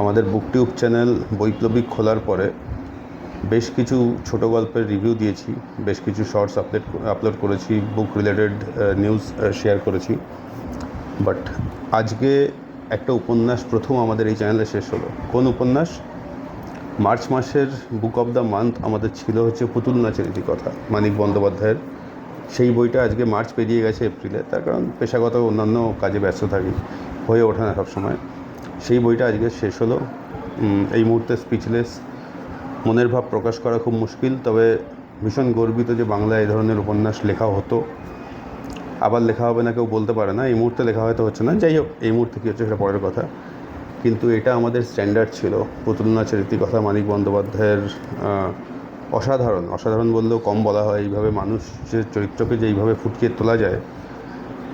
আমাদের বুকটিউব চ্যানেল বৈপ্লবিক খোলার পরে বেশ কিছু ছোট গল্পের রিভিউ দিয়েছি, বেশ কিছু শর্টস আপলোড আপলোড করেছি বুক রিলেটেড নিউজ শেয়ার করেছি। বাট আজকে একটা উপন্যাস প্রথম আমাদের এই চ্যানেলে শেষ হলো। কোন উপন্যাস? মার্চ মাসের বুক অফ দ্য মান্থ আমাদের ছিল হচ্ছে পুতুল নাচের ইতিকথা, মানিক বন্দ্যোপাধ্যায়ের। সেই বইটা আজকে মার্চ পেরিয়ে গেছে এপ্রিলে, তার কারণ পেশাগত অন্যান্য কাজে ব্যস্ত থাকি, হয়ে ওঠে না সবসময়। সেই বইটা আজকে শেষ হলো। এই মুহূর্তে স্পিচলেস মনের ভাব প্রকাশ করা খুব মুশকিল, তবে ভীষণ গর্বিত যে বাংলায় এই ধরনের উপন্যাস লেখা হতো। আবার লেখা হবে না, কেউ বলতে পারে না। এই মুহূর্তে লেখা হয়তো হচ্ছে না। যাই হোক, এই মুহূর্তে কী হচ্ছে সেটা পরের কথা। কিন্তু এটা আমাদের স্ট্যান্ডার্ড ছিল। পুতুল নাচের কথা মানিক বন্দ্যোপাধ্যায়ের অসাধারণ। অসাধারণ বললেও কম বলা হয়। এইভাবে মানুষের চরিত্রকে যে এইভাবে ফুটিয়ে তোলা যায়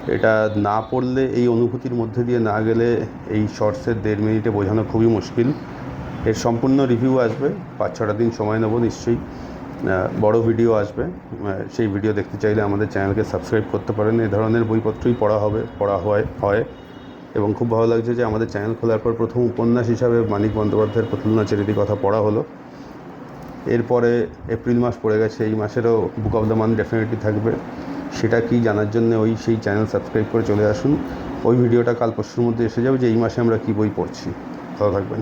এটা না পড়লে এই অনুভূতির মধ্যে দিয়ে না গেলে এই শর্টসের দেড় মিনিটে বোঝানো খুবই মুশকিল। এর সম্পূর্ণ রিভিউ আসবে, পাঁচ ছটা দিন সময় নেব নিশ্চয়ই। বড় ভিডিও আসবে সেই ভিডিও দেখতে চাইলে আমাদের চ্যানেলকে সাবস্ক্রাইব করতে পারেন। এই ধরনের বইপত্রই পড়া হবে, পড়া হয় হয়। এবং খুব ভালো লাগছে যে আমাদের চ্যানেল খোলার পর প্রথম উপন্যাস হিসাবে মানিক বন্দ্যোপাধ্যায়ের পুতুল নাচের ইতি কথা পড়া হলো। এরপরে এপ্রিল মাস পড়ে গেছে, এই মাসেরও book of the month definitely থাকবে। সেটা কি জানার জন্য ওই সেই চ্যানেল সাবস্ক্রাইব করে চলে আসুন। ওই ভিডিওটা কাল পরশুর মধ্যে এসে যাবে যে এই মাসে আমরা কী বই পড়ছি। ভালো থাকবেন।